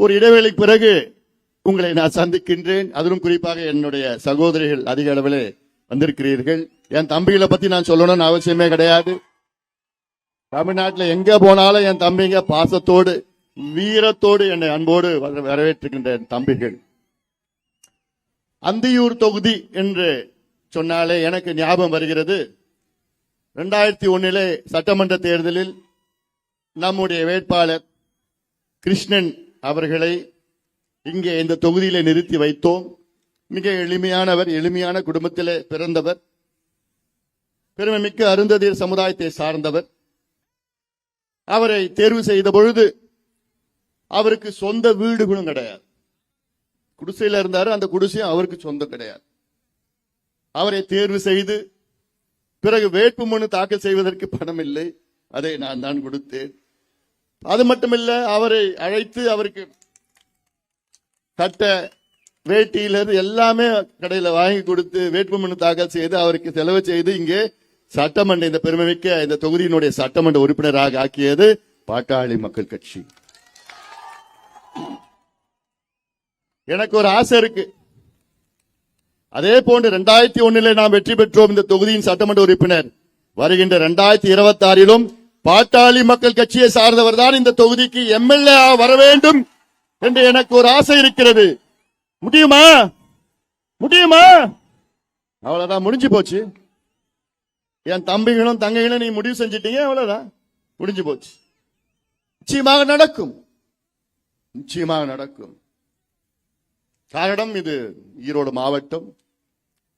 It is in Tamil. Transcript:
ஒரு இடைவேளைக்கு பிறகு உங்களை நான் சந்திக்கின்றேன். அதிலும் குறிப்பாக என்னுடைய சகோதரிகள் அதிக அளவில் வந்திருக்கிறீர்கள். என் தம்பிகளை பத்தி நான் சொல்லணும்னு அவசியமே கிடையாது. தமிழ்நாட்டில் எங்க போனாலும் என் தம்பிங்க பாசத்தோடு வீரத்தோடு என்னை அன்போடு வர- வரவேற்றுகின்ற என் தம்பிகள். அந்தியூர் தொகுதி என்று சொன்னாலே எனக்கு ஞாபகம் வருகிறது. ரெண்டாயிரத்தி ஒன்னிலே சட்டமன்ற தேர்தலில் நம்முடைய வேட்பாளர் கிருஷ்ணன் அவர்களை இங்கே இந்த தொகுதியில நிறுத்தி வைத்தோம். மிக எளிமையானவர் எளிமையான குடும்பத்திலே பிறந்தவர். பெருமைமிக்க அருந்ததியர் சமுதாயத்தை சார்ந்தவர். அவரை தேர்வு செய்த பொழுது அவருக்கு சொந்த வீடு குணம் கிடையாது. குடிசையில இருந்தாரு அந்த குடிசையும் அவருக்கு சொந்தம் கிடையாது. அவரை தேர்வு செய்து பிறகு வேட்புமனு தாக்கல் செய்வதற்கு பணம் இல்லை. அதை நான் தான் கொடுத்தேன். அது மட்டுமில்ல அவரை அழைத்து அவருக்கு சட்ட வேட்டியிலிருந்து எல்லாமே கடையில் வாங்கி கொடுத்து வேட்புமனு தாக்கல் செய்து அவருக்கு செலவு செய்து இங்கே சட்டமன்ற இந்த பெருமைமிக்க இந்த தொகுதியினுடைய சட்டமன்ற உறுப்பினராக ஆக்கியது பாட்டாளி மக்கள் கட்சி. எனக்கு ஒரு ஆசை இருக்கு. அதே போன்று ரெண்டாயிரத்தி ஒன்னிலே நாம் வெற்றி பெற்றோம் இந்த தொகுதியின் சட்டமன்ற உறுப்பினர். வருகின்ற ரெண்டாயிரத்தி இருபத்தி ஆறிலும் பாட்டாளி மக்கள் கட்சியை சார்ந்தவர் தான் இந்த தொகுதிக்கு எம்எல்ஏ வர வேண்டும் என்று எனக்கு ஒரு ஆசை இருக்கிறது. முடியுமா? முடியுமா? அவ்வளவுதான் முடிஞ்சு போச்சு. என் தம்பிகளும் தங்கைகளும் நீ முடிவு செஞ்சிட்டீங்க அவ்வளவுதான். முடிஞ்சு போச்சு. நிச்சயமாக நடக்கும். நிச்சயமாக நடக்கும். காரணம் இது ஈரோடு மாவட்டம்.